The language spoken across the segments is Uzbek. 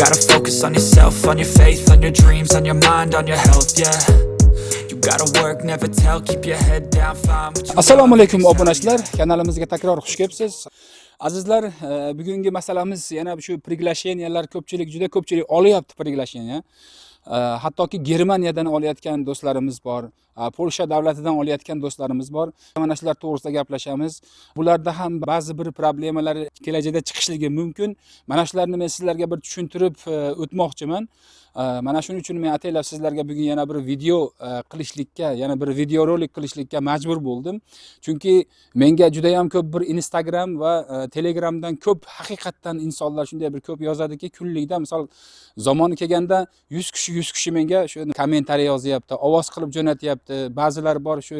gotta focus on yourself, on your faith, on your dreams, on your mind, on your health, yeah. You gotta work, never tell, keep your head down, find what you assalomu alaykum obunachilar kanalimizga takror xush kelibsiz azizlar e, bugungi masalamiz yana shu приглашениялар ko'pchilik juda ko'pchilik olyapti приглашение E, hattoki germaniyadan olayotgan do'stlarimiz bor e, polsha davlatidan olayotgan do'stlarimiz bor. Mana shular to'g'risida gaplashamiz. Bularda ham ba'zi bir problemalar kelajakda chiqishligi mumkin. Mana shularni men sizlarga bir tushuntirib e, o'tmoqchiman. Mana shuning uchun men ataylab sizlarga bugun yana bir video qilishlikka yana bir videorolik qilishlikka majbur bo'ldim. Chunki menga juda yam ko'p bir instagram va telegramdan ko'p haqiqatdan insonlar shunday bir ko'p yozadiki kunlikda misol zamoni kelganda yuz kishi yuz kishi menga shu kommentariy yozyapti ovoz qilib jo'natyapti ba'zilar bor shu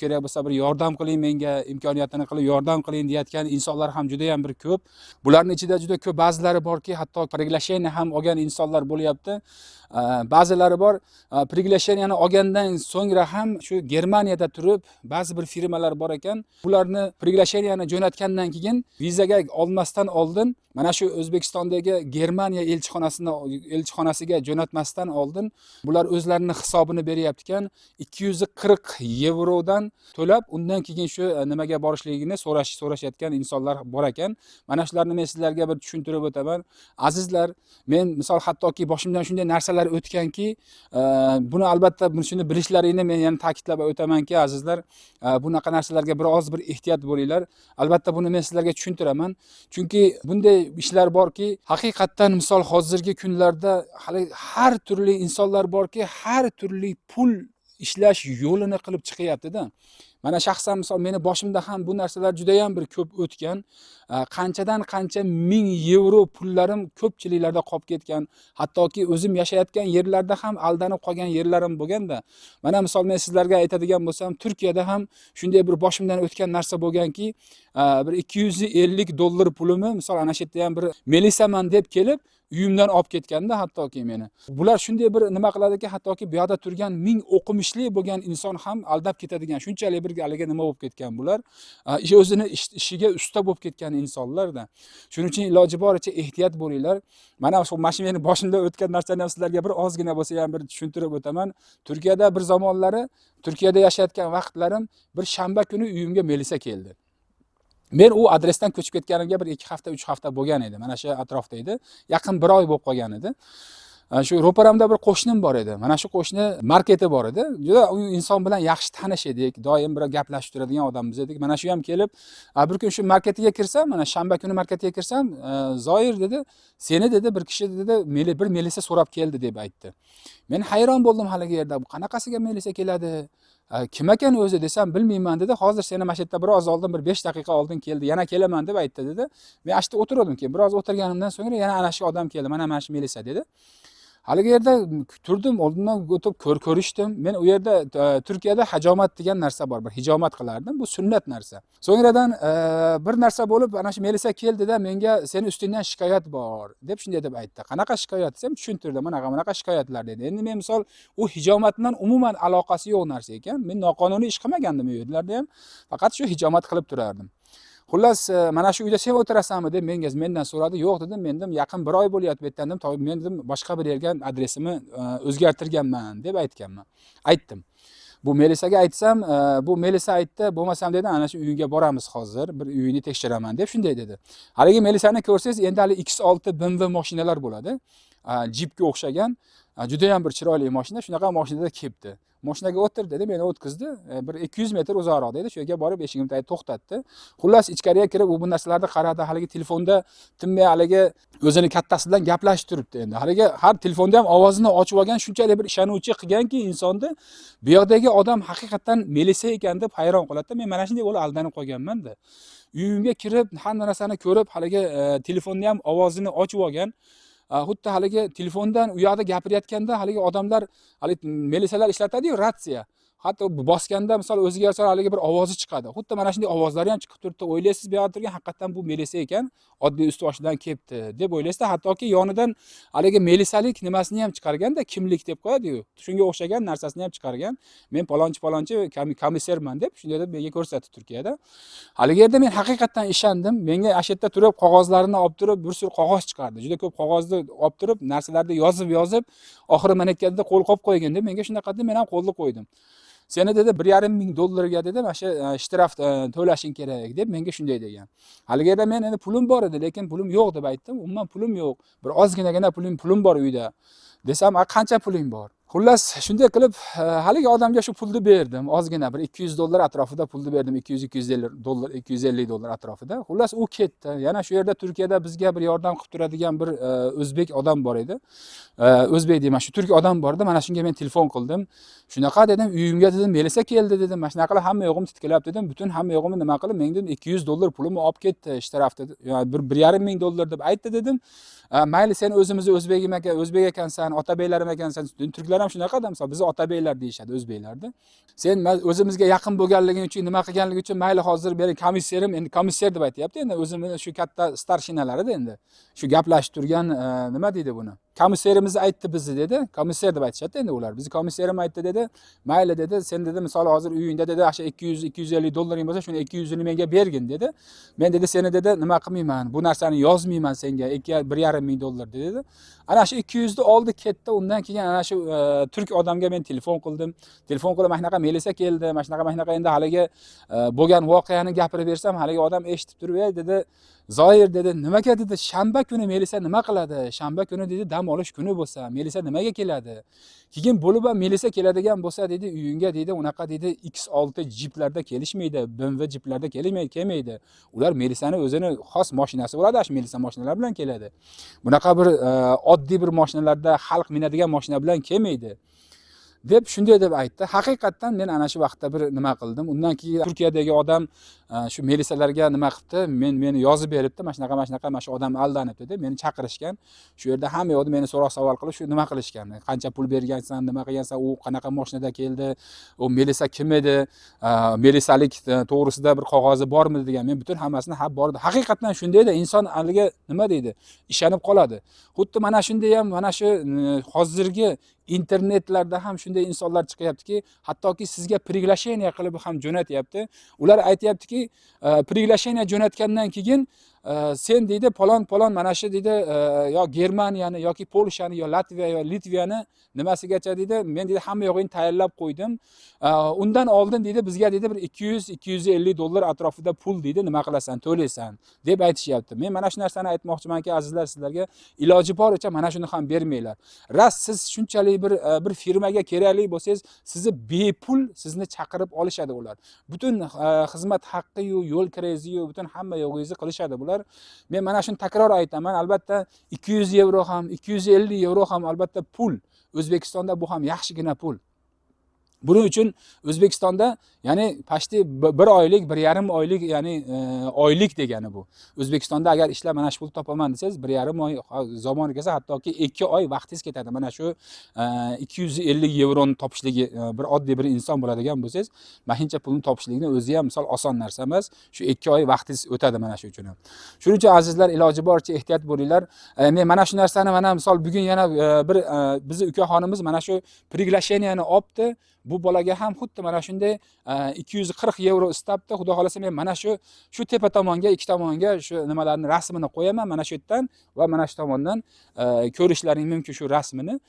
kerak bo'lsa bir yordam qiling menga imkoniyatini qilib yordam qiling deyayotgan insonlar ham juda yam bir ko'p bularni ichida juda ko'p ba'zilari borki hatto приглашение ham olgan insonlar bo'lyapti ba'zilari bor приглашениeni olgandan so'ngra ham shu germaniyada turib ba'zi bir firmalar bor ekan bularni приглашениeni jo'natgandan keyin vizaga olmasdan oldin mana shu o'zbekistondagi germaniya elchixonasini elchixonasiga jo'natmasdan oldin bular o'zlarini hisobini beryapti ekan ikki yuz qirq yevrodan to'lab undan keyin shu e, nimaga borishligini so'rash so'rashayotgan insonlar bor ekan. Mana shularni men sizlarga bir tushuntirib o'taman. Azizlar men misol hattoki boshimdan shunday narsalar o'tganki e, buni albatta shuni bilishlaringni men yana ta'kidlab o'tamanki azizlar e, bunaqa narsalarga biroz bir ehtiyot bo'linglar. Albatta buni men sizlarga tushuntiraman. Chunki bunday ishlar borki haqiqatdan misol hozirgi kunlarda hali har turli insonlar borki har turli pul ishlash yo'lini qilib chiqyaptida. Mana shaxsan misol meni boshimda ham bu narsalar judayam bir ko'p o'tgan e, qanchadan qancha ming yevro pullarim ko'pchiliklarda qolib ketgan hattoki o'zim yashayotgan yerlarda ham aldanib qolgan yerlarim bo'lganda mana misol men sizlarga aytadigan bo'lsam turkiyada ham shunday bir boshimdan o'tgan narsa bo'lganki e, bir ikki yuz ellik dollar pulimni misol ana shu yerda ham bir melisaman deb kelib uyimdan olib ketganda hattoki meni. Bular shunday bir nima qiladiki hattoki bu yoqda turgan ming o'qimishli bo'lgan inson ham aldab ketadigan shunchalik bir haligi nima bo'lib ketgan bular? Ish o'zini ishiga usta bo'lib ketgan insonlarda. Shuning uchun iloji boricha ehtiyot bo'linglar. Mana shu mana shu meni boshimda o'tgan narsani ham sizlarga bir ozgina bo'lsa ham bir tushuntirib o'taman. Turkiyada bir zamonlari turkiyada yashayotgan vaqtlarim bir shanba kuni uyimga melisa keldi. Men u adresdan ko'chib ketganimga bir ikki hafta uch hafta bo'lgan edi. Mana shu atrofda edi. Yaqin bir oy bo'lib qolgan edi. Shu ro'paramda bir qo'shnim bor edi. Mana shu qo'shni marketi bor edi. Juda u inson bilan yaxshi tanish edik doim bir gaplashib turadigan odamimiz edik mana shu ham kelib bir kun shu marketiga kirsam mana shanba kuni marketiga kirsam zoir dedi seni dedi bir kishi dedi bir melisa so'rab keldi deb aytdi. Men hayron bo'ldim haligi yerda qanaqasiga melisa keladi? Kim ekan o'zi desam bilmayman dedi. Hozir seni mana shu yerda biroz oldin bir besh daqiqa oldin keldi yana kelaman deb aytdi dedi. Men ana shu yerda o'tirdim keyin biroz o'tirganimdan so'ngra yana ana shu odam keldi. Mana mana shu melisa dedi haligi yerda turdim oldindan o'tib ko'rishdim men u yerda e, turkiyada hajomat degan narsa bor bir hijomat qilardim bu sunnat narsa. So'ngradan e, bir narsa bo'lib ana shu melisa keldida menga seni ustingdan shikoyat bor deb shunday deb aytdi qanaqa shikoyat desam tushuntirdi bunaqa bunaqa shikoyatlar dedi. Endi men misol u hijomat bilan umuman aloqasi yo'q narsa ekan. Men noqonuniy ish qilmagandim u yerlarda ham. Faqat shu hijomat qilib turardim xullas e, mana shu uyda sen o'tirasanmi deb menga mendan so'radi. Yo'q dedim men dedim yaqin bir oy bo'lyapti bu yerdan dedim. Men dedim boshqa bir yerga adresimni e, o'zgartirganman deb aytganman. Aytdim. Bu melisaga aytsam e, bu melisa aytdi bo'lmasam dedi ana shu uyiga boramiz hozir bir uyini tekshiraman deb shunday dedi. Haligi melisani ko'rsangiz endi hali x olti bmw moshinalar bo'ladi. Jipga o'xshagan. Judayam bir chiroyli moshina. Shunaqa moshinada kelibdi moshinaga o'tir dedi meni o'tkazdi. E, bir ikki yuz metr uzoqroqda edi shu yerga borib eshigimni tagida to'xtatdi. Xullas ichkariga kirib u bu narsalarni qaradi. Haligi telefonda tinmay haligi o'zini kattasi bilan gaplashib turibdi endi. Haligi har telefonda ham ovozini ochib olgan shunchalik bir ishonuvchi qilganki insonni bu yoqdagi odam haqiqatdan melisa ekan deb hayron qoladida. Men mana shunday bo'lib aldanib qolganmanda uyimga kirib hamma narsani ko'rib haligi e, telefonni ham ovozini ochib olgan xuddi haligi telefondan u yoqda gapirayotganda haligi odamlar haligi melisalar ishlatadiyu ratsiya hatto bosganda misol o'ziga yarasha haligi bir ovozi chiqadi. Xuddi mana shunday ovozlari ham chiqib turibdi o'ylaysiz bu yoqda turgan haqiqatdan bu melisa ekan oddiy ust boshidan kelibdi deb o'ylaysizda. Hattoki yonidan haligi melisalik nimasini ham chiqarganda kimlik deb qo'yadiyu shunga o'xshagan narsasini ham chiqargan. Men palonchi palonchi komissarman deb shunday deb menga ko'rsatdi turkiyada. Haligi yerda men haqiqatdan ishondim. Menga ana shu yerda turib qog'ozlarini olib turib bir sürü qog'oz chiqardi. Juda ko'p qog'ozni olib turib narsalarni yozib yozib oxiri mana ketganda qo'l qo'yib qo'ygin deb menga shunaqa deb men ham qo'lni qo'ydim. Seni dedi bir yarim ming dollarga dedi mana shu shtraf to'lashing kerak deb menga shunday degan haligi yerda men endi pulim bor edi lekin pulim yo'q deb aytdim umuman pulim yo'q bir ozginagina pulim pulim bor uyda desam "A, qancha puling bor? Xullas shunday qilib e, haligi odamga shu pulni berdim. Ozgina bir ikki yuz dollar atrofida pulni berdim. Ikki yuz ikki yuz ellik dollar ikki yuz ellik dollar atrofida. Xullas u ketdi. Yana shu yerda turkiyada bizga bir yordam qilib turadigan bir e, o'zbek odam bor edi. E, o'zbek deyman shu turk odam bor edi mana shunga men telefon qildim. Shunaqa dedim. Uyimga dedim. Melisa keldi dedim. Mana shunaqa qilib hamma yo'g'im titkilab dedim. Butun hamma yo'g'imni nima qilib? Men dedim ikki yuz dollar pulimni olib ketdi shtraf Yani bir bir yarim ming dollar deb aytdi dedim. Mayli sen o'zimizni o'zbegim ekan o'zbek ekansan. Otabeylarim ekansan turklar ham shunaqada misol bizni otabeylar deyishadi o'zbeklarda sen ma- o'zimizga yaqin bo'lganliging uchun nima qilganligi uchun mayli hozir meni komissarim endi komissar deb aytyapti endi o'zimni shu katta starshinalarida endi shu gaplashib turgan nima deydi buni komissarimiz aytdi bizni dedi. Komissar deb aytishadi endi ular? Bizni komissarim aytdi dedi. Mayli dedi sen dedi misol hozir uyingda dedi o'sha ikki yuz ikki yuz ellik dollaring bo'lsa shuni ikki yuzini menga bergin dedi. Men dedi seni dedi nima qilmayman bu narsani yozmayman senga ikki bir yarim ming dollar dedi. Ana shu ikki yuzni oldi ketdi. Undan keyin ana shu e, turk odamga men telefon qildim telefon qilib mana shunaqa melisa keldi mana shunaqa mana shunaqa endi haligi e, bo'lgan voqeani gapirib bersam haligi odam eshitib turib ey dedi zoir dedi nimaga dedi shanba kuni melisa nima qiladi? Shanba kuni dedi dam olish kuni bo'lsa melisa nimaga keladi? Keyin bo'lib ham melisa keladigan bo'lsa dedi uyingga dedi unaqa dedi x olti jiplarda kelishmaydi bmw jiplarda kelmaydi kelmaydi. Ular melisani o'zini xos moshinasi bo'ladi shu melisa mashinalar bilan keladi. Bunaqa bir e, oddiy bir mashinalarda xalq minadigan mashina bilan kelmaydi deb shunday deb aytdi. Haqiqatdan men ana shu vaqtda bir nima qildim. Undan keyin turkiyadagi odam e, shu melisalarga nima qilibdi men meni yozib beribdi. Mana shunaqa mana shunaqa mana shu odam aldanibdi deb meni chaqirishgan. Shu yerda hamma yoqda meni so'roq savol qilib shu nima qilishgan? Qancha pul bergansan nima qilgansan? U qanaqa mashinada keldi? U melisa kim edi? E, Militsiyalik melisalik e, to'g'risida bir qog'ozi bormidi degan men butun hammasini ha bor haqiqatdan shundayda inson haligi nima deydi? Ishonib qoladi. Xuddi mana shunday ham mana shu hozirgi internetlarda ham shunday insonlar chiqyaptiki hattoki sizga приглашение qilib ham jo'natyapti ular aytyaptiki e, приглашение jo'natgandan keyin e, sen deydi palon palon mana shu deydi e, yo germaniyani yoki polshani yo latviya yo litviyani nimasigacha deydi men deydi hamma yog'ini tayyorlab qo'ydim undan oldin deydi bizga deydi bir ikki yuz ikki yuz ellik dollar atrofida pul deydi nima qilasan to'laysan deb aytishyapti men mana shu narsani aytmoqchimanki azizlar sizlarga iloji boricha mana shuni ham bermanglar. Ras siz shunchalik bir e, bir firmaga kerakli bo'lsangiz sizni bepul sizni chaqirib olishadi ular. Butun e, xizmat haqqiyu yo'l kirayizu butun hamma yo'g'ingizni qilishadi. Bular men mana shuni takror aytaman. Albatta ikki yuz yevro ham ikki yuz ellik yevro ham albatta pul. O'zbekistonda bu ham yaxshigina pul. buning uchun o'zbekistonda ya'ni почти bir oylik bir yarim oylik ya'ni e, oylik degani bu o'zbekistonda agar ishlab mana shu pul topaman desangiz bir yarim oy ha- zamoni kelsa hattoki ikki oy vaqtingiz ketadi mana shu e, ikki yuz ellik yevroni topishligi e, bir oddiy bir inson bo'ladigan bo'lsangiz mana shuncha pulni topishlikni o'zi ham misol oson narsa emas shu ikki oy vaqtingiz o'tadi mana shu uchun ham shuning uchun azizlar iloji boricha ehtiyot bo'linglar E, men mana shu narsani mana misol bugun yana e, bir e, bizni ukaxonimiz mana shu приглашениeni olibdi bu bolaga ham xuddi mana shunday e, ikki yuz qirq yevro istabdi. Xudo xohlasa men mana shu shu tepa tomonga ikki tomonga shu nimalarni rasmini qo'yaman mana shu yerdan va mana shu tomondan e, ko'rishlaring mumkin shu rasmini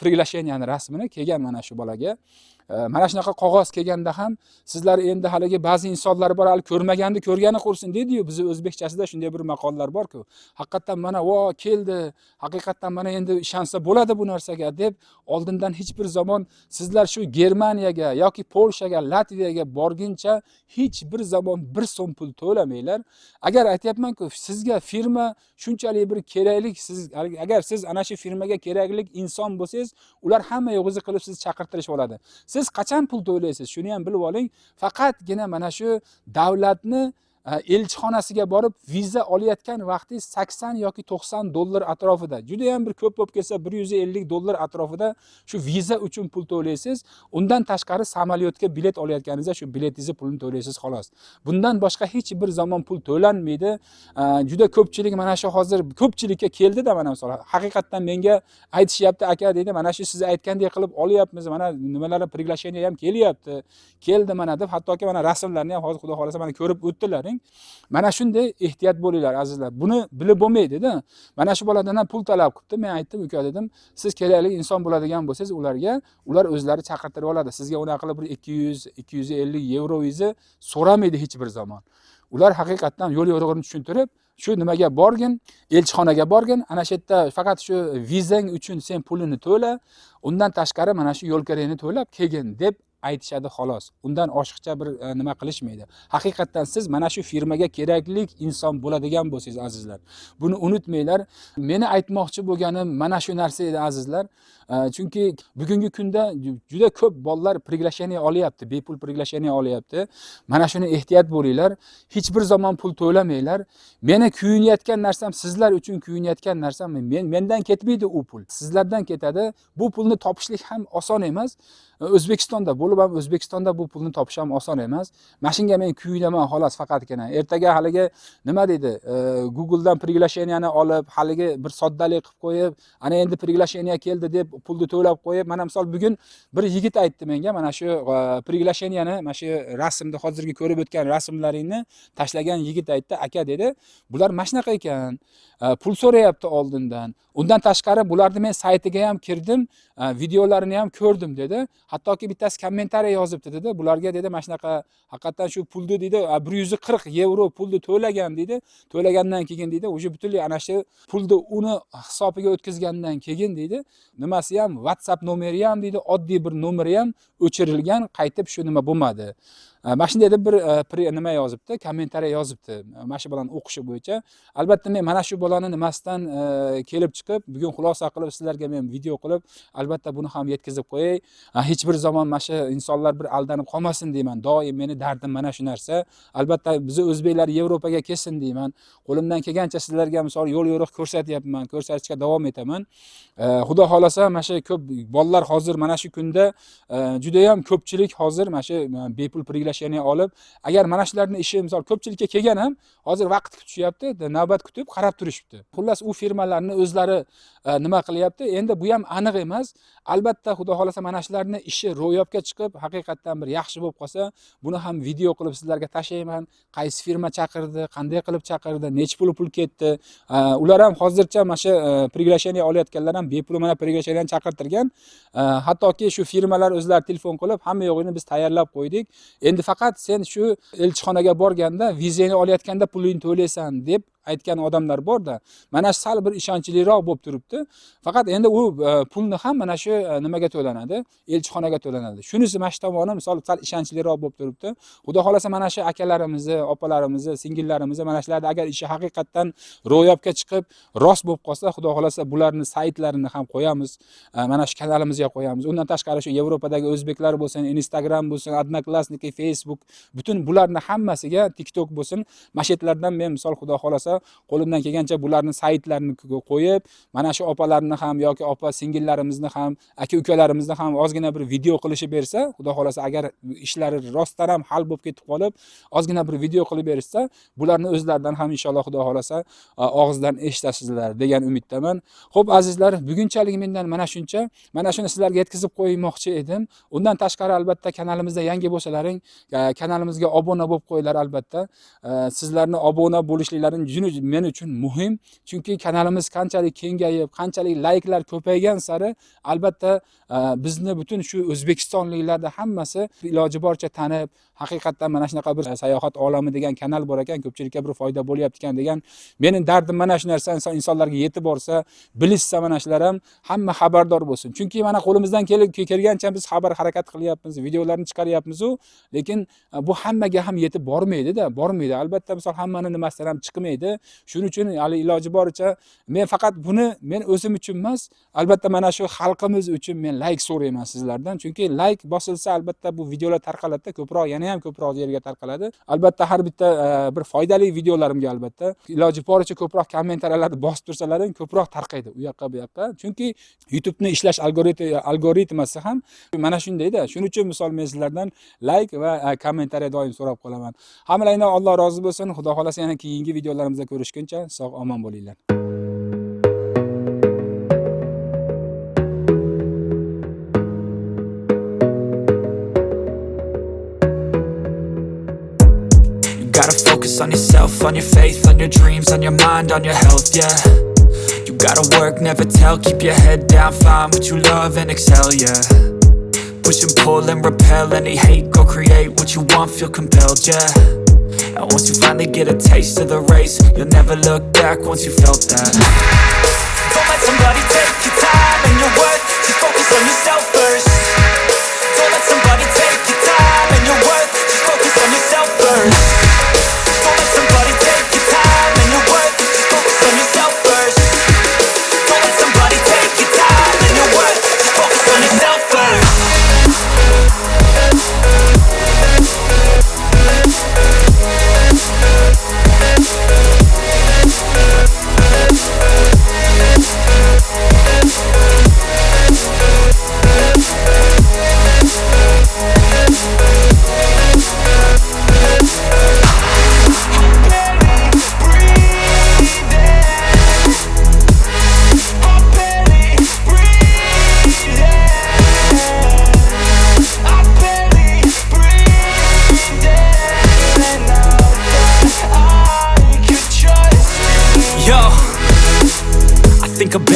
приглашениeni rasmini kelgan mana shu bolaga. Mana shunaqa qog'oz kelganda ham sizlar endi haligi ba'zi insonlar bor hali ko'rmaganni ko'rgani qursin deydiyu bizni o'zbekchasida shunday bir maqollar borku. Haqiqatdan mana vo keldi haqiqatdan mana endi ishonsa bo'ladi bu narsaga deb oldindan hech bir zamon sizlar shu germaniyaga yoki polshaga latviyaga borguncha hech bir zamon bir so'm pul to'lamanglar. Agar aytyapmanku sizga firma shunchalik bir keraklik siz agar siz ana shu firmaga keraklik inson bo'lsangiz ular hamma yo'g'ingizni qilib sizni chaqirtirishib oladi siz siz qachon pul to'laysiz? Shuni ham bilib oling. Faqatgina mana shu davlatni Э, elchixonasiga borib viza olayotgan vaqtingiz sakson yoki to'qson dollar atrofida judayam bir ko'p bo'lib ketsa bir yuz ellik dollar atrofida shu viza uchun pul to'laysiz. Undan tashqari samolyotga bilet olayotganingizda shu biletingizni pulini to'laysiz xolos. Bundan boshqa hech bir zamon pul to'lanmaydi. Э, juda ko'pchilik mana shu hozir ko'pchilikka keldida mana misol haqiqatdan menga aytishyapti aka deydi mana shu siz aytgandek qilib olyapmiz mana nimalar приглашение ham kelyapti. Keldi mana deb hattoki mana rasmlarni ham hozir xudo xohlasa mana ko'rib o'tdilaring. Mana shunday ehtiyot bo'linglar azizlar. Buni bilib bo'lmaydida mana shu boladan ham pul talab qilibdi. Men aytdim uka dedim siz kerakli inson bo'ladigan bo'lsangiz ularga ular o'zlari chaqirtirib oladi. Sizga unaqa qilib bir ikki yuz ikki yuz ellik yevroingizni so'ramaydi hech bir zamon. Ular haqiqatdan yo'l yo'rig'ini tushuntirib shu nimaga borgin? Elchixonaga borgin. Ana shu yerda faqat shu vizang uchun sen pulini to'la undan tashqari mana shu yo'l kerakni to'lab kelgin deb aytishadi xolos undan oshiqcha bir e, nima qilishmaydi haqiqatdan siz mana shu firmaga kerakli inson bo'ladigan bo'lsangiz azizlar buni unutmanglar meni aytmoqchi bo'lganim mana shu narsa edi azizlar E, chunki bugungi kunda ju- juda ko'p bolalar приглашение olyapti bepul приглашение olyapti mana shuni ehtiyot bo'linglar hech bir zamon pul to'lamanglar meni kuyinayotgan narsam sizlar uchun kuyinayotgan narsam men mendan ketmaydi u pul sizlardan ketadi bu pulni topishlik ham oson emas o'zbekistonda bo'lib ham o'zbekistonda bu pulni topish ham oson emas mana shunga men kuyunaman xolos faqatgina ertaga haligi nima deydi e, googledan приглашениeni olib haligi bir soddalik qilib qo'yib ana endi приглашение keldi deb pulni to'lab qo'yib mana misol bugun bir yigit aytdi menga mana shu e, приглашениeni mana shu rasmni hozirgi ko'rib o'tgan rasmlaringni tashlagan yigit aytdi aka dedi bular mana shunaqa ekan e, pul so'rayapti oldindan undan tashqari bularni men saytiga ham kirdim e, videolarini ham ko'rdim dedi hattoki bittasi kommentariya yozibdi dedi. Bularga dedi mana shunaqa haqiqatdan shu pulni deydi bir yuz qirq yevro pulni to'lagan deydi to'lagandan keyin deydi уже butunlay ana shu pulni uni hisobiga o'tkazgandan keyin deydi nimasi ham whatsapp nomeri ham deydi oddiy bir nomeri ham o'chirilgan qaytib shu nima bo'lmadi. Mana shunday deb bir e, nima yozibdi kommentariy yozibdi. Mana shu bolani o'qishi bo'yicha. Albatta men mana shu bolani nimasidan e, kelib chiqib bugun xulosa qilib sizlarga men video qilib albatta buni ham yetkazib qo'yay. Hech bir zamon mana shu insonlar bir aldanib qolmasin deyman. Doim meni dardim mana shu narsa. Albatta bizni o'zbeklar yevropaga kelsin deyman. Qo'limdan kelgancha sizlarga misol yo'l yo'riq ko'rsatyapman ko'rsatishga davom etaman. Xudo xohlasa mana shu ko'p bolalar hozir mana shu kunda e, judayam ko'pchilik hozir mana shu bepul bepul olib agar mana shularni ishi misol ko'pchilikka kelgan ham hozir vaqt kutishyapti navbat kutib qarab turishibdi. Xullas u firmalarni o'zlari e, nima qilyapti? Endi bu ham aniq emas. Albatta xudo xohlasa mana shularni ishi ro'yobga chiqib haqiqatdan bir yaxshi bo'lib qolsa buni ham video qilib sizlarga tashlayman. Qaysi firma chaqirdi qanday qilib chaqirdi nechi pul pul ketdi? E, ular ham hozircha mana shu e, приглашение olayotganlar ham bepul mana приглашениeni chaqirtirgan. Hattoki shu firmalar o'zlari telefon qilib hamma yo'g'ini biz tayyorlab qo'ydik. Endi faqat sen shu elchixonaga borganda vizani olayotganda pulingni to'laysan deb aytgan odamlar borda mana shu sal bir ishonchliroq bo'lib turibdi. Faqat endi u e, pulni ham mana shu e, nimaga to'lanadi? Elchixonaga to'lanadi. Shunisi mana shu tomoni misol sal ishonchliroq bo'lib turibdi. Xudo xohlasa mana shu akalarimizni opalarimizni singillarimizni mana shularni agar ishi haqiqatdan ro'yobga chiqib rost bo'lib qolsa xudo xohlasa bularni saytlarini ham qo'yamiz. E, mana shu kanalimizga qo'yamiz. Undan tashqari shu yevropadagi o'zbeklar bo'lsin instagram bo'lsin odnoklassniki facebook butun bularni hammasiga tiktok bo'lsin. Mana shu yerlardan men misol xudo xohlasa qo'limdan kelgancha bularni saytlarini qo'yib mana shu opalarni ham yoki opa singillarimizni ham aka ukalarimizni ham ozgina bir video qilishib bersa xudo xohlasa agar ishlari rostdan ham hal bo'lib ketib qolib ozgina bir video qilib berishsa bularni o'zlaridan ham inshaalloh xudo xohlasa og'izdan eshitasizlar degan umiddaman. Ho'p azizlar bugunchalik mendan mana shuncha. Mana shuni sizlarga yetkazib qo'ymoqchi edim. Undan tashqari albatta kanalimizda yangi bo'lsalaring kanalimizga obuna bo'lib qo'yinglar albatta. Sizlarni obuna bo'lishliklaring juda men uchun muhim. Chunki kanalimiz qanchalik kengayib qanchalik layklar ko'paygan sari albatta e, bizni butun shu o'zbekistonliklarni hammasi iloji boricha tanib haqiqatdan mana shunaqa bir sayohat olami degan kanal bor ekan ko'pchilikka bir foyda bo'lyapti ekan degan. Meni dardim mana shu narsa inson insonlarga yetib borsa bilishsa mana shular ham hamma xabardor bo'lsin. Chunki mana qo'limizdan kelgancha biz xabar harakat qilyapmiz videolarni chiqaryapmizu lekin e, bu hammaga ham yetib bormaydida bormaydi. Albatta misol hammani nimasidan ham chiqmaydi edi shuning uchun hali iloji boricha men faqat buni men o'zim uchun emas albatta mana shu xalqimiz uchun men layk so'rayman sizlardan. Chunki layk bosilsa albatta bu videolar tarqaladida ko'proq yana ham ko'proq yerga tarqaladi. Albatta har bitta e, bir foydali videolarimga albatta iloji boricha ko'proq kommentariyalarni bosib tursalaring ko'proq tarqaydi u yoqqa bu yoqqa. Chunki youtubeni ishlash algoritmasi ham mana shundayda shuning uchun misol men sizlardan layk va e, kommentariya doim so'rab qolaman. Hammalaringdan alloh rozi bo'lsin. Xudo xohlasa yana keyingi videolarimizda ko'rishguncha sog' omon bo'linglar You gotta focus on yourself, on your faith, on your dreams, on your mind, on your health, yeah. You gotta work, never tell, keep your head down, find what you love and excel, yeah. Push and pull and repel any hate, go create what you want, feel compelled, yeah. And once you finally get a taste of the race, you'll never look back once you felt that. Don't let somebody take your time and your worth, just focus on yourself